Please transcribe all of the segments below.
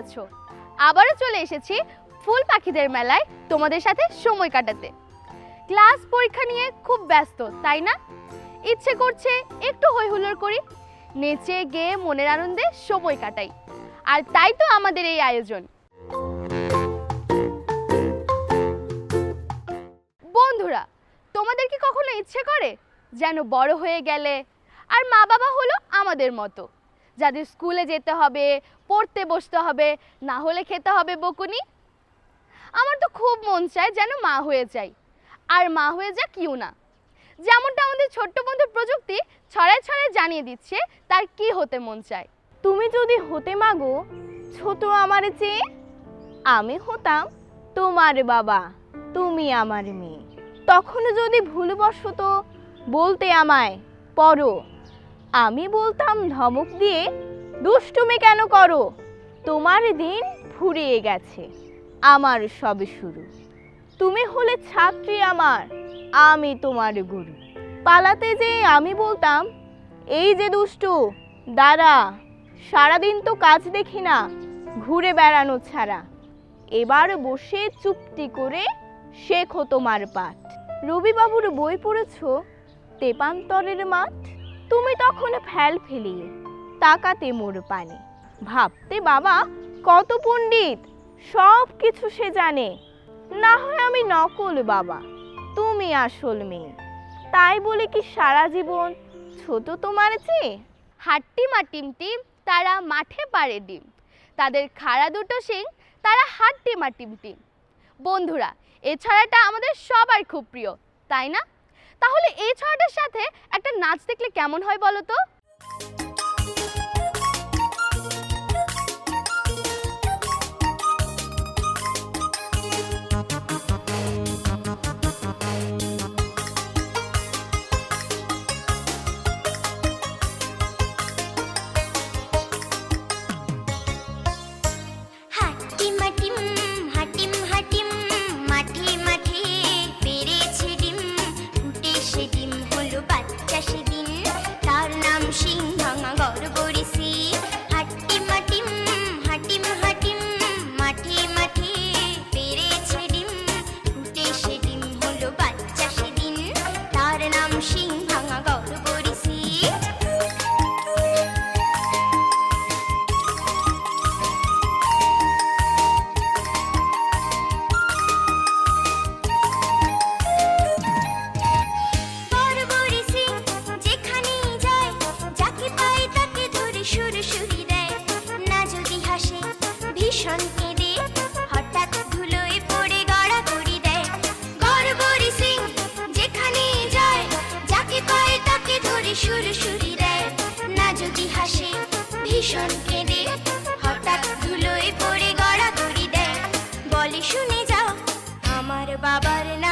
আছো? আবারও চলে এসেছি ফুল পাখিদের মেলায় তোমাদের সাথে সময় কাটাতে। ক্লাস পরীক্ষা নিয়ে খুব ব্যস্ত, তাই না? ইচ্ছে করছে একটু হই হুল্লোড় করি, নেচে গেয়ে মনের আনন্দে সময় কাটাই। আর তাই তো আমাদের এই আয়োজন। বন্ধুরা, তোমাদের কি কখনো ইচ্ছে করে? যেন বড় হয়ে গেলে। আর মা বাবা হলো আমাদের মতো। যাদের স্কুলে যেতে হবে, পড়তে বসতে হবে, না হলে খেতে হবে বকুনি। আমার তো খুব মন চায় যেন মা হয়ে যাই। আর মা হয়ে যা কিউ না যেমনটা আমাদের ছোট্ট বন্ধু প্রযুক্তি ছড়ায় ছড়ায় জানিয়ে দিচ্ছে, তার কি হতে মন চায়। তুমি যদি হতে মাগো, ছোট আমার চেয়ে আমি হতাম তোমার বাবা, তুমি আমার মেয়ে। তখন যদি ভুলবশত বলতে আমায়, পড়ো আমি বলতাম ধমক দিয়ে, দুষ্টুমি কেন করো? তোমার দিন ফুরিয়ে গেছে। আমার সবে শুরু। তুমি হলে ছাত্রী আমার, আমি তোমার গুরু। পালাতে যে আমি বলতাম, এই যে দুষ্টু, দাঁড়া, সারাদিন তো কাজ দেখি না, ঘুরে বেড়ানো ছাড়া। এবার বসে চুপটি করে শেখো তোমার পাঠ। রবিবাবুর বই পড়েছ, তেপান্তরের মাঠ? তুমি তখন ফেল ফেলিয়ে তাকাতে মোর পানে। ভাবতে বাবা, কত পণ্ডিত, সব কিছু সে জানে। না হয় আমি নকল বাবা, তুমি আসল মেয়ে। তাই বলে কি সারা জীবন ছোট তোমার চেয়ে? হাট্টিমা টিম টিম তারা মাঠে পারে ডিম। তাদের খাড়া দুটো শিং, তারা হাট্টিমা টিম টিম বন্ধুরা এই ছড়াটা আমাদের সবার খুব প্রিয়, তাই না? তাহলে এই ছড়াটার সাথে একটা নাচ দেখলে কেমন হয় বলো তো? সুরসুরি দেয় না যদি হাসে, ভীষণ কেঁদে। হঠাৎ ধুলোয় পড়ে গড়াগড়ি দেয়। বলে, শুনে যাও, আমার বাবার নাম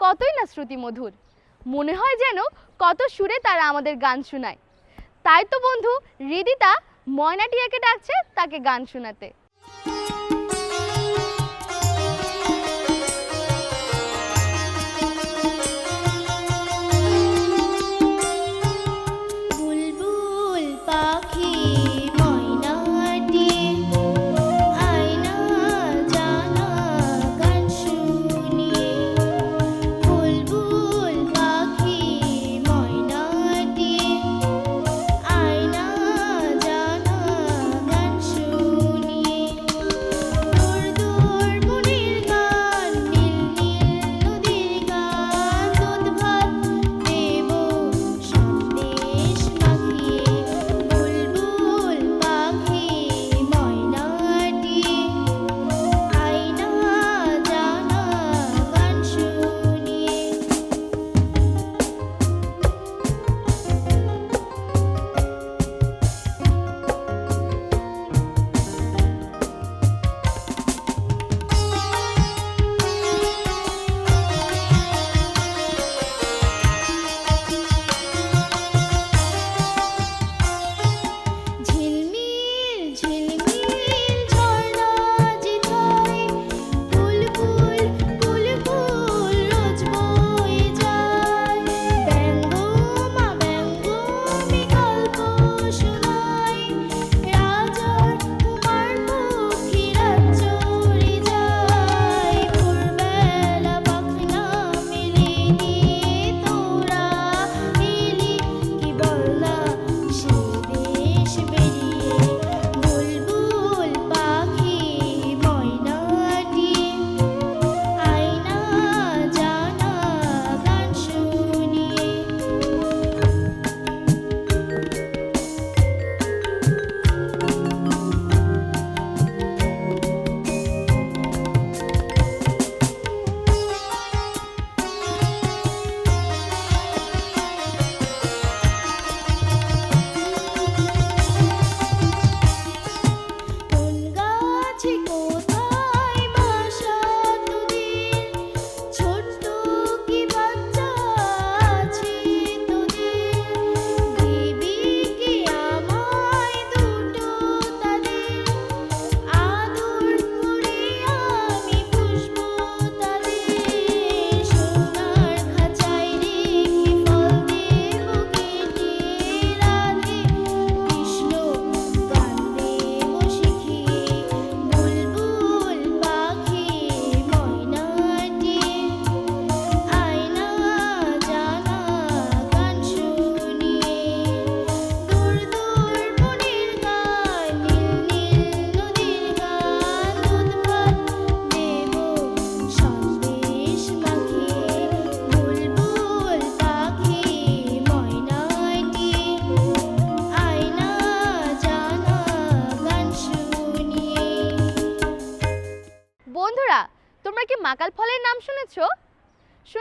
কতই না শ্রুতি মধুর মনে হয় যেন কত সুরে তারা আমাদের গান শোনায়। তাই তো বন্ধু রিদিতা ময়না টিয়াকে ডাকছে তাকে গান শোনাতে।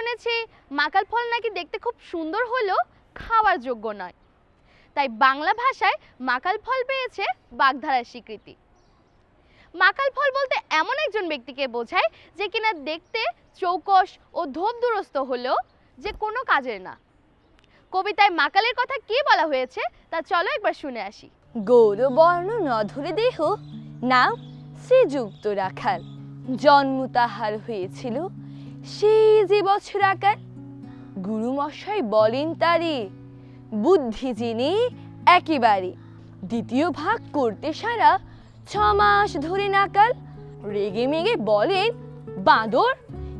শুনেছি মাকাল ফল নাকি দেখতে খুব সুন্দর হলেও খাওয়ার যোগ্য নয়। তাই বাংলা ভাষায় মাকাল ফল পেয়েছে বাগধারার স্বীকৃতি। মাকাল ফল বলতে এমন একজন ব্যক্তিকে বোঝায় যে কিনা দেখতে চৌকস ও ধোপ দুরস্ত হলেও যে কোনো কাজের না। কবিতায় মাকালের কথা কি বলা হয়েছে তা চলো একবার শুনে আসি। গৌরবর্ণ নধরে দেহ, নাম শ্রীযুক্ত রাখাল। জন্ম তাহার হয়েছিল সেই যে বছর আকার, গুরুমশাই বলেন তারে বুদ্ধি জেনে একেবারে। দ্বিতীয় ভাগ করতে সারা ছ মাস ধরে নাকাল, রেগে মেগে বলেন, বাঁদর,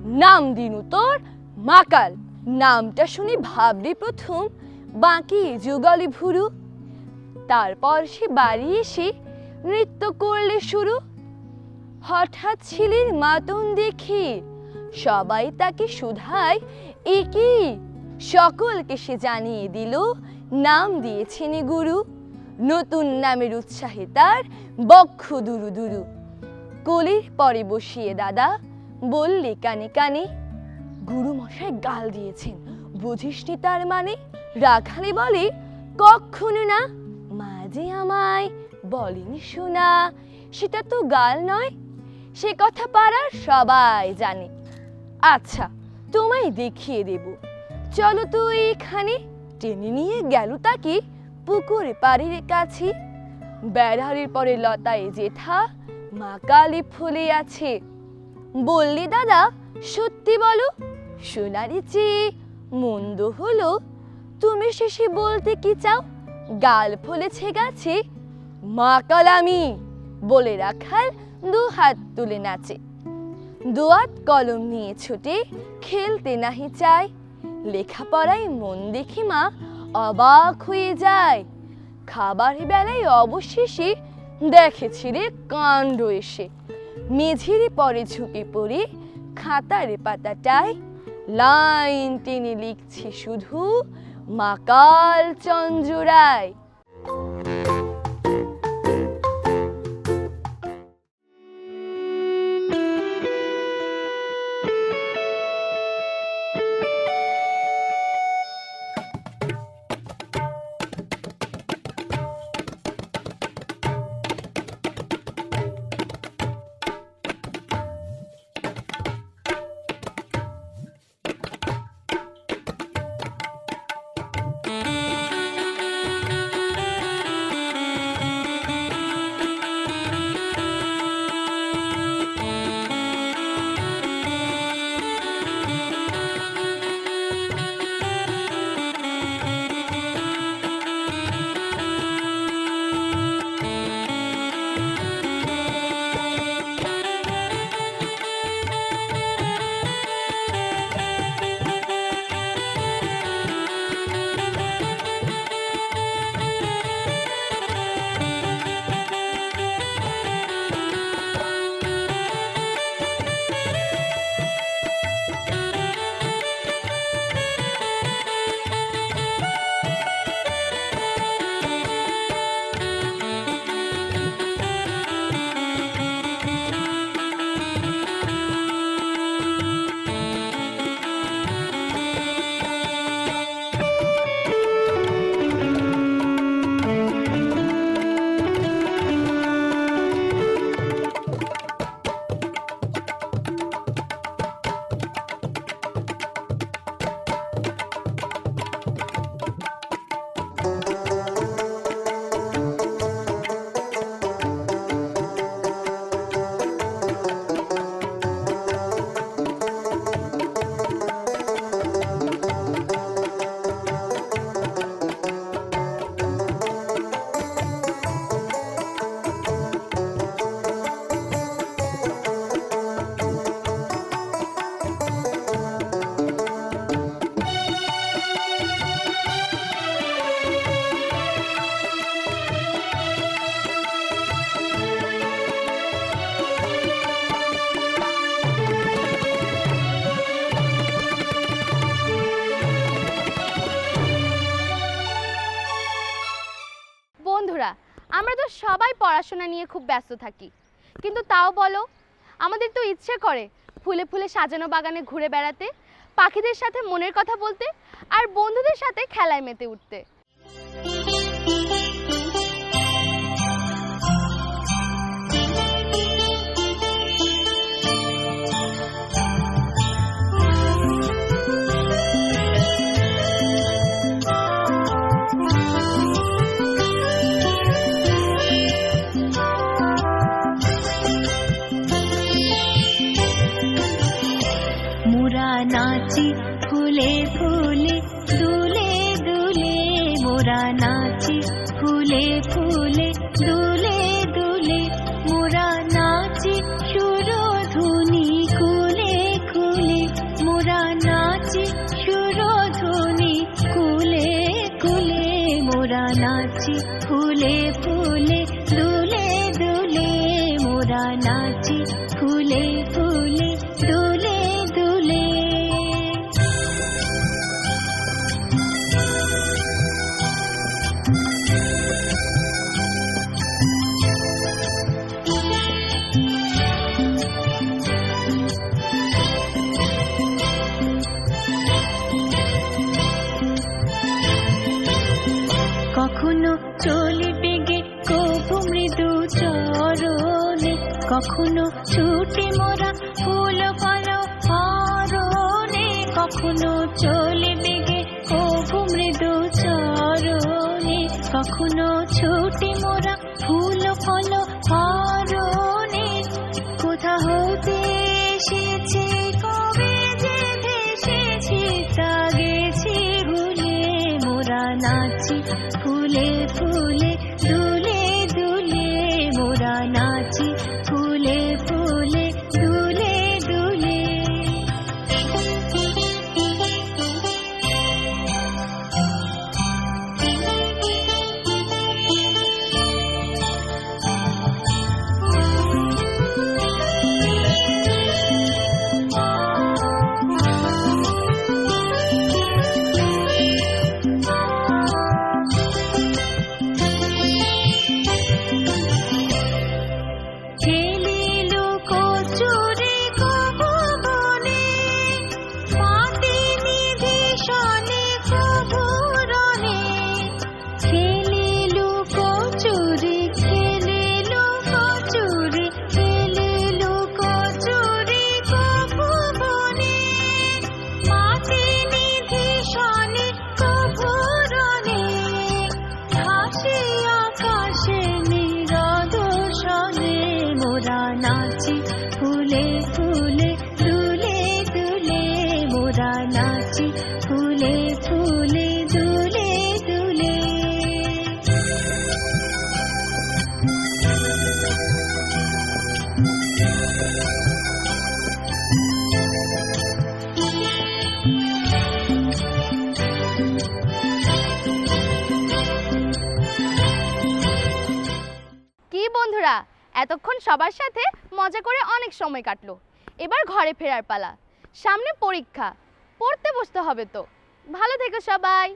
নাম দিনু তোর মাকাল। নামটা শুনে ভাবলে প্রথম, বাকি যুগলে ভুরু। তারপর সে বাড়ি এসে নৃত্য করলে শুরু। হঠাৎ ছেলের মাতন দেখে সবাই তাকে শুধায়। এ কি? সকলকে সে জানিয়ে দিল, নাম দিয়েছেন গুরু। নতুন নামের উৎসাহে তার বক্ষ দুরু দুরু। কোলের পরে বসিয়ে দাদা বললে কানে কানে গুরু মশাই গাল দিয়েছেন, বুঝিসনি তার মানে? রাখালে বলে কখনো না মা যে আমায় বলেনি শোনা, সেটা তো গাল নয়। সে কথা পাড়ার সবাই জানে আচ্ছা তোমায় দেখিয়ে দেব। চলো তো এখানে। টেনে নিয়ে গেল তাকে পুকুর পাড়ির কাছে। বেড়ারির পরে লতায় জেঠা, মা কালী ফুলে আছে। বললি, দাদা, সত্যি বলো, সোনারি চেয়ে মন্দ হলো। তুমি শেষে বলতে কি চাও? গাল ফলেছে গাছে। মা কালামি বলে রাখাল দু হাত তুলে নাচে। দোয়াত কলম নিয়ে ছুটে, খেলতে নাহি চায়। লেখাপড়ায় মন দেখি মা অবাক হয়ে যায়। খাবার বেলায় অবশেষে দেখেছি রে কাণ্ড এসে। মেঝের পরে ঝুঁকে পড়ে খাতার পাতাটায় লাইন টেনে লিখছি শুধু মাকাল চঞ্জুরায় নিয়ে খুব ব্যস্ত থাকি। কিন্তু তাও বলো, আমাদের তো ইচ্ছে করে ফুলে ফুলে সাজানো বাগানে ঘুরে বেড়াতে, পাখিদের সাথে মনের কথা বলতে, আর বন্ধুদের সাথে খেলায় মেতে উঠতে। ফুলে ফুলে দুলে তখন সবার সাথে মজা করে অনেক সময় কাটলো। এবার ঘরে ফেরার পালা। সামনে পরীক্ষা। পড়তে বসতে হবে তো। ভালো থেকো সবাই।